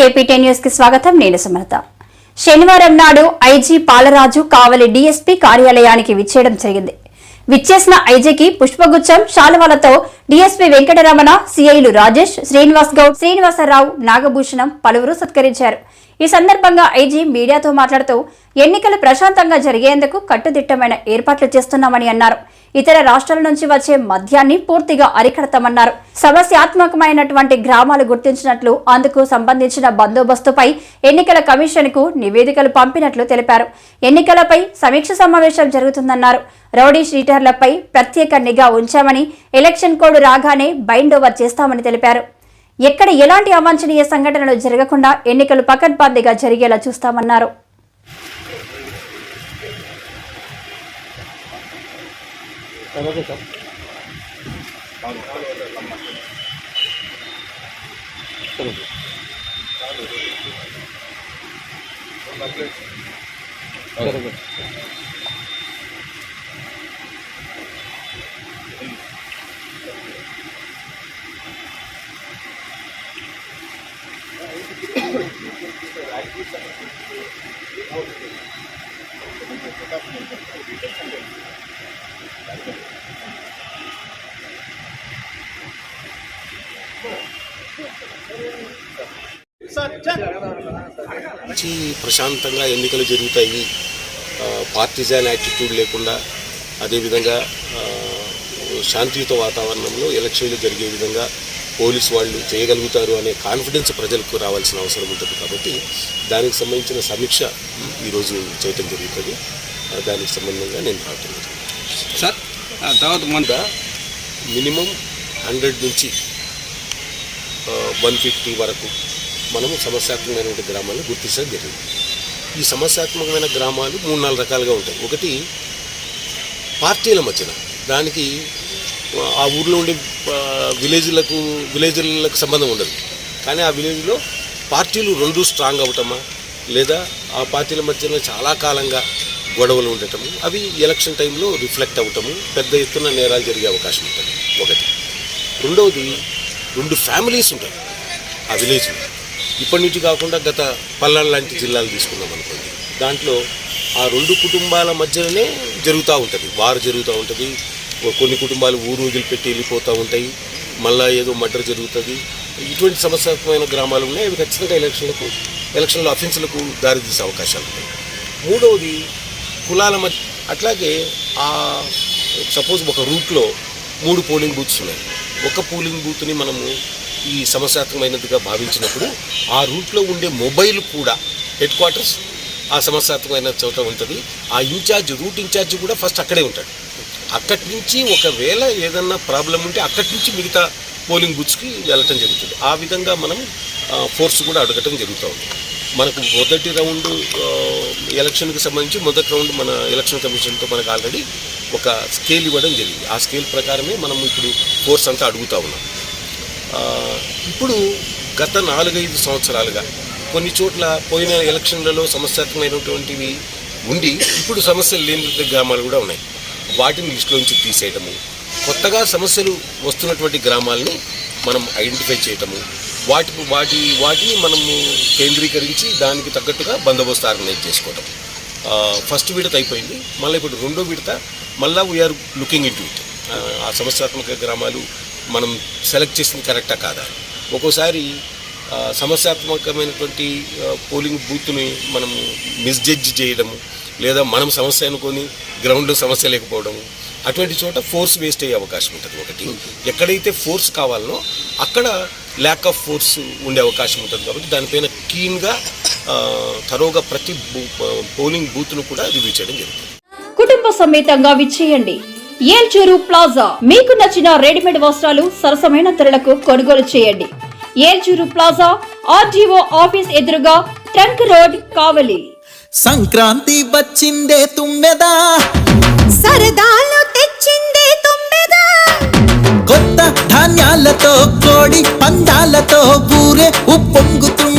AP ten న్యూస్కి స్వాగతం. నేను సుమలత. శనివారం నాడు ఐజీ పాలరాజు కావలి డీఎస్పీ కార్యాలయానికి విచ్చేయడం జరిగింది. విచ్చేసిన ఐజీకి పుష్పగుచ్చం శాలువాలతో డీఎస్పీ వెంకటరమణ సిఐలు రాజేష్ శ్రీనివాస్ గౌడ్ శ్రీనివాసరావు నాగభూషణం పలువురు సత్కరించారు. ఈ సందర్భంగా ఐజీ మీడియాతో మాట్లాడుతూ ఎన్నికలు ప్రశాంతంగా జరిగేందుకు కట్టుదిట్టమైన ఏర్పాట్లు చేస్తున్నామని అన్నారు. ఇతర రాష్ట్రాల నుంచి వచ్చే మద్యాన్ని పూర్తిగా అరికడతామన్నారు. సమస్యాత్మకమైనటువంటి గ్రామాలు గుర్తించినట్లు అందుకు సంబంధించిన బందోబస్తుపై ఎన్నికల కమిషన్కు నివేదికలు పంపినట్లు తెలిపారు. ఎన్నికలపై సమీక్ష సమావేశం జరుగుతుందన్నారు. రౌడీ షీటర్లపై ప్రత్యేక నిఘా ఉంచామని ఎలక్షన్ కోడ్ రాగానే బైండ్ ఓవర్ చేస్తామని తెలిపారు. ఎక్కడ ఎలాంటి అవాంఛనీయ సంఘటనలు జరగకుండా ఎన్నికలు పకడ్బందీగా జరిగేలా చూస్తామన్నారు. ఓకే సార్ సరే సార్ సరే Gracias. మంచి ప్రశాంతంగా ఎన్నికలు జరుగుతాయి. పార్టిజాన్ యాటిట్యూడ్ లేకుండా అదేవిధంగా శాంతియుత వాతావరణంలో ఎలక్షన్లు జరిగే విధంగా పోలీసు వాళ్ళు చేయగలుగుతారు అనే కాన్ఫిడెన్స్ ప్రజలకు రావాల్సిన అవసరం ఉంటుంది కాబట్టి దానికి సంబంధించిన సమీక్ష ఈరోజు చేయటం జరుగుతుంది. దానికి సంబంధంగా నేను రావటం సార్ తర్వాత మన మినిమం హండ్రెడ్ నుంచి వన్ ఫిఫ్టీ వరకు మనము సమస్యాత్మకమైనటువంటి గ్రామాలను గుర్తించడం జరిగింది. ఈ సమస్యాత్మకమైన గ్రామాలు మూడు నాలుగు రకాలుగా ఉంటాయి. ఒకటి పార్టీల మధ్యన. దానికి ఆ ఊర్లో ఉండే విలేజ్లకు విలేజ్లకు సంబంధం ఉండదు. కానీ ఆ విలేజ్లో పార్టీలు రెండు స్ట్రాంగ్ అవటమా లేదా ఆ పార్టీల మధ్యన చాలా కాలంగా గొడవలు ఉండటము అవి ఎలక్షన్ టైంలో రిఫ్లెక్ట్ అవ్వటము పెద్ద ఎత్తున నేరాలు జరిగే అవకాశం ఉంటుంది. ఒకటి. రెండవది రెండు ఫ్యామిలీస్ ఉంటాయి. ఆ విలేజ్లో ఇప్పటి నుంచి కాకుండా గత పల్నాడు లాంటి జిల్లాలు తీసుకున్నాం అనుకోండి. దాంట్లో ఆ రెండు కుటుంబాల మధ్యలోనే జరుగుతూ ఉంటుంది. వారు జరుగుతూ ఉంటుంది. కొన్ని కుటుంబాలు ఊరు వదిలిపెట్టి వెళ్ళిపోతూ ఉంటాయి. మళ్ళా ఏదో మర్డర్ జరుగుతుంది. ఇటువంటి సమస్యాత్మకమైన గ్రామాలు ఉన్నాయి. అవి ఖచ్చితంగా ఎలక్షన్లకు ఎలక్షన్లో అఫెన్స్లకు దారితీసే అవకాశాలు ఉంటాయి. మూడవది కులాల మధ్య అట్లాగే ఆ సపోజ్ ఒక రూట్లో మూడు పోలింగ్ బూత్స్ ఉన్నాయి. ఒక పోలింగ్ బూత్ని మనము ఈ సమస్యాత్మకమైనదిగా భావించినప్పుడు ఆ రూట్లో ఉండే మొబైల్ కూడా హెడ్ క్వార్టర్స్ ఆ సమస్యాత్మకమైన చోట ఉంటుంది. ఆ ఇన్ఛార్జ్ రూట్ ఇన్ఛార్జ్ కూడా ఫస్ట్ అక్కడే ఉంటాడు. అక్కడి నుంచి ఒకవేళ ఏదన్నా ప్రాబ్లం ఉంటే అక్కడి నుంచి మిగతా పోలింగ్ బూత్స్కి వెళ్ళటం జరుగుతుంది. ఆ విధంగా మనం ఫోర్స్ కూడా అడగటం జరుగుతూ ఉంది. మనకు మొదటి రౌండ్ ఎలక్షన్కి సంబంధించి మొదటి రౌండ్ మన ఎలక్షన్ కమిషన్తో మనకు ఆల్రెడీ ఒక స్కేల్ ఇవ్వడం జరిగింది. ఆ స్కేల్ ప్రకారమే మనం ఇప్పుడు ఫోర్స్ అంతా అడుగుతా ఉన్నాం. ఇప్పుడు గత నాలుగైదు సంవత్సరాలుగా కొన్ని చోట్ల పోయిన ఎలక్షన్లలో సమస్యాత్మకమైనటువంటివి ఉండి ఇప్పుడు సమస్యలు లేని గ్రామాలు కూడా ఉన్నాయి. వాటిని లిస్టులోంచి తీసేయటము కొత్తగా సమస్యలు వస్తున్నటువంటి గ్రామాలని మనం ఐడెంటిఫై చేయటము వాటి వాటి వాటిని మనము కేంద్రీకరించి దానికి తగ్గట్టుగా బందోబస్తు ఆర్గనైజ్ చేసుకోవటం. ఫస్ట్ విడత అయిపోయింది మళ్ళీ ఇప్పుడు రెండో విడత మళ్ళీ వీఆర్ లుకింగ్ ఇన్ ఇట్ ఆ సమస్యాత్మక గ్రామాలు మనం సెలెక్ట్ చేసింది కరెక్టా కాదా? ఒక్కోసారి సమస్యాత్మకమైనటువంటి పోలింగ్ బూత్ని మనము మిస్జడ్జ్ చేయడము లేదా మనం సమస్య అనుకొని గ్రౌండ్లో సమస్య లేకపోవడము అటువంటి చోట ఫోర్స్ వేస్ట్ అయ్యే అవకాశం ఉంటుంది ఒకటి. ఎక్కడైతే ఫోర్స్ కావాలనో అక్కడ ల్యాక్ ఆఫ్ ఫోర్స్ ఉండే అవకాశం ఉంటుంది కాబట్టి దానిపైన క్లీన్గా తరోగా ప్రతి బూ- పోలింగ్ బూత్ను కూడా రివ్యూ చేయడం జరుగుతుంది. కుటుంబ సమేతంగా విచ్చేయండి. ఏల్చూరు ప్లాజా. మీకు నచ్చిన రెడీమేడ్ వస్త్రాలు సరసమైన ధరలకు కొనుగోలు చేయండి. ఏల్చూరు ప్లాజా ఆర్జీఓ ఆఫీస్ ఎదురుగా ట్రంక్ రోడ్ కావలి. సంక్రాంతి వచ్చిందే తుమ్మెదా? సరదాలు తెచ్చిందే తుమ్మెదా? కొత్త ధాన్యాలతో కోడి పందాలతో ఊరే ఉప్పొంగుతుంటే